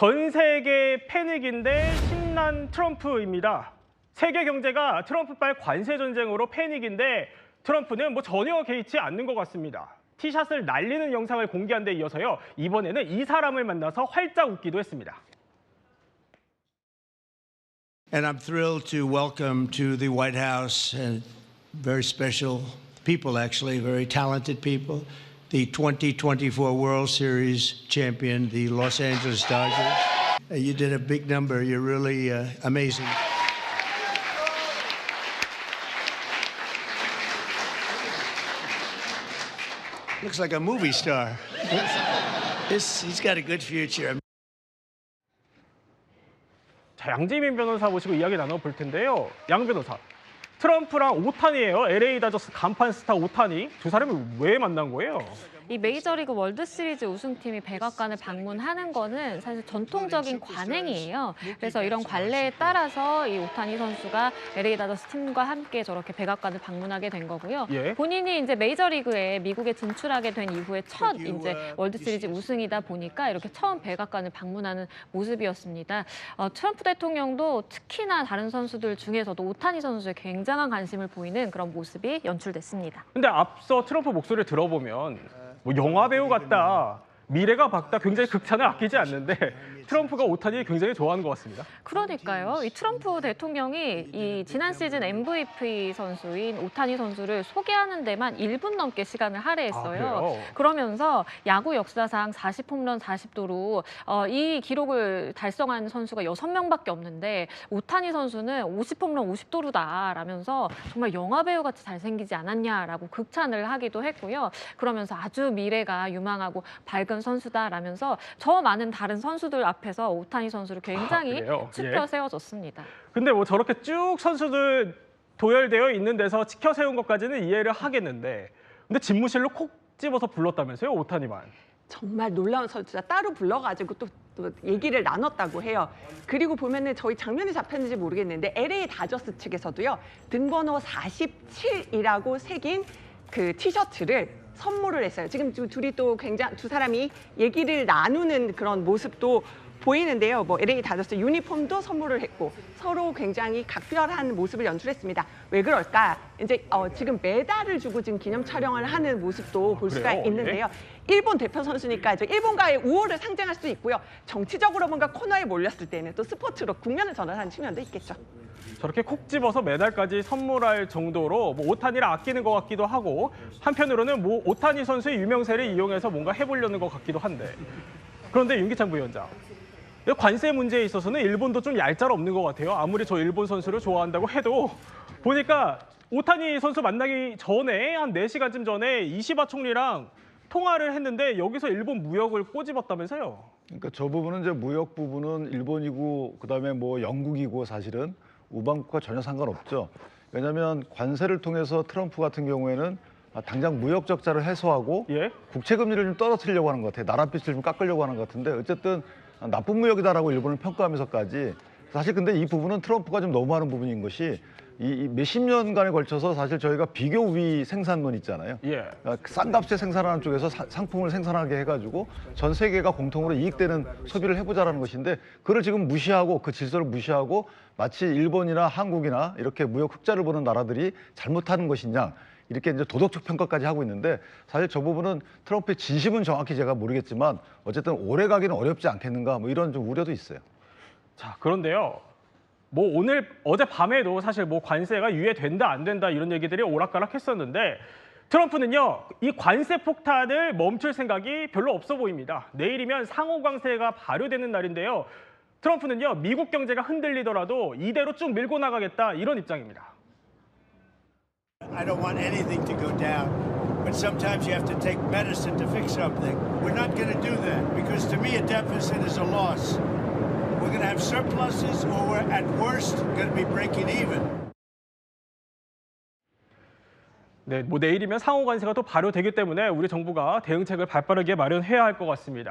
전 세계 패닉인데 신난 트럼프입니다. 세계 경제가 트럼프발 관세 전쟁으로 패닉인데 트럼프는 뭐 전혀 개의치 않는 것 같습니다. 티샷을 날리는 영상을 공개한 데 이어서요. 이번에는 이 사람을 만나서 활짝 웃기도 했습니다. And I'm thrilled to welcome to the White House and very special people, actually, very talented people, the 2024 World Series champion, the Los Angeles Dodgers. Uh, You did a big number. You're really uh, amazing. Looks like a movie star. This, he's got a good future. 자, 양재민 변호사 모시고 이야기 나눠볼 텐데요. 양 변호사. 트럼프랑 오탄이에요. LA 다저스 간판 스타 오탄이 두 사람이 왜 만난 거예요? 이 메이저리그 월드시리즈 우승팀이 백악관을 방문하는 거는 사실 전통적인 관행이에요. 그래서 이런 관례에 따라서 이 오타니 선수가 LA 다저스 팀과 함께 저렇게 백악관을 방문하게 된 거고요. 예. 본인이 이제 메이저리그에 미국에 진출하게 된 이후에 첫 이제 월드시리즈 우승이다 보니까 이렇게 처음 백악관을 방문하는 모습이었습니다. 어, 트럼프 대통령도 특히나 다른 선수들 중에서도 오타니 선수에 굉장한 관심을 보이는 그런 모습이 연출됐습니다. 근데 앞서 트럼프 목소리를 들어보면 뭐 영화 배우 같다. 미래가 밝다. 굉장히 극찬을 아끼지 않는데 트럼프가 오탄이 굉장히 좋아하는 것 같습니다. 그러니까요. 이 트럼프 대통령이 이 지난 시즌 MVP 선수인 오타니 선수를 소개하는 데만 1분 넘게 시간을 아, 할애했어요. 그래요? 그러면서 야구 역사상 40홈런 40도로 어, 이 기록을 달성한 선수가 6명밖에 없는데 오타니 선수는 50홈런 50도루다라면서 정말 영화 배우 같이 잘생기지 않았냐라고 극찬을 하기도 했고요. 그러면서 아주 미래가 유망하고 밝은 선수다라면서 저 많은 다른 선수들 앞 에서 오타니 선수를 굉장히 아, 그래요? 치켜 예. 세워줬습니다. 근데 뭐 저렇게 쭉 선수들 도열되어 있는 데서 치켜 세운 것까지는 이해를 하겠는데 근데 집무실로 콕 집어서 불렀다면서요 오타니만. 정말 놀라운 선수자 따로 불러가지고 또, 또 얘기를 나눴다고 해요. 그리고 보면은 저희 장면이 잡혔는지 모르겠는데 LA 다저스 측에서도요 등번호 47이라고 새긴 그 티셔츠를 선물을 했어요. 지금 두- 둘이 또 굉장히 두 사람이 얘기를 나누는 그런 모습도 보이는데요. 뭐 LA 다저스 유니폼도 선물을 했고 서로 굉장히 각별한 모습을 연출했습니다. 왜 그럴까? 이제 어, 지금 메달을 주고 지금 기념 촬영을 하는 모습도 볼 수가 그래요? 있는데요. 일본 대표 선수니까 이제 일본과의 우호를 상징할 수 있고요. 정치적으로 뭔가 코너에 몰렸을 때는 또 스포츠로 국면을 전환하는 측면도 있겠죠. 저렇게 콕 집어서 메달까지 선물할 정도로 뭐 오타니를 아끼는 것 같기도 하고 한편으로는 뭐 오타니 선수의 유명세를 이용해서 뭔가 해보려는 것 같기도 한데 그런데 윤기찬 부위원장 이 관세 문제에 있어서는 일본도 좀 얄짤 없는 것 같아요. 아무리 저 일본 선수를 좋아한다고 해도 보니까 오타니 선수 만나기 전에 한 4시간쯤 전에 이시바 총리랑 통화를 했는데 여기서 일본 무역을 꼬집었다면서요. 그러니까 저 부분은 이제 무역 부분은 일본이고 그다음에 뭐 영국이고 사실은 우방국과 전혀 상관없죠. 왜냐하면 관세를 통해서 트럼프 같은 경우에는 아, 당장 무역 적자를 해소하고 예? 국채 금리를 좀 떨어뜨리려고 하는 것 같아요. 나랏빛을 좀 깎으려고 하는 것 같은데 어쨌든 나쁜 무역이다라고 일본을 평가하면서까지 사실 근데 이 부분은 트럼프가 좀 너무하는 부분인 것이 이 몇십 년간에 걸쳐서 사실 저희가 비교 우위 생산론 있잖아요. 예. 아, 싼 값에 생산하는 쪽에서 사- 상품을 생산하게 해가지고 전 세계가 공통으로 이익되는 소비를 해보자라는 것인데 그걸 지금 무시하고 그 질서를 무시하고 마치 일본이나 한국이나 이렇게 무역 흑자를 보는 나라들이 잘못하는 것이냐 이렇게 이제 도덕적 평가까지 하고 있는데 사실 저 부분은 트럼프의 진심은 정확히 제가 모르겠지만 어쨌든 오래 가기는 어렵지 않겠는가 뭐 이런 좀 우려도 있어요. 자, 그런데요. 뭐 오늘 어제 밤에도 사실 뭐 관세가 유예된다 안 된다 이런 얘기들이 오락가락 했었는데 트럼프는요. 이 관세 폭탄을 멈출 생각이 별로 없어 보입니다. 내일이면 상호 관세가 발효되는 날인데요. 트럼프는요. 미국 경제가 흔들리더라도 이대로 쭉 밀고 나가겠다 이런 입장입니다. I don't want anything to go down. But sometimes you have to take medicine to fix something. We're not going to do that because to me, a deficit is a loss. We're going to have surpluses or we're at worst going to be breaking even. 네, 뭐 내일이면 상호 관세가 또 발효되기 때문에 우리 정부가 대응책을 발빠르게 마련해야 할 것 같습니다.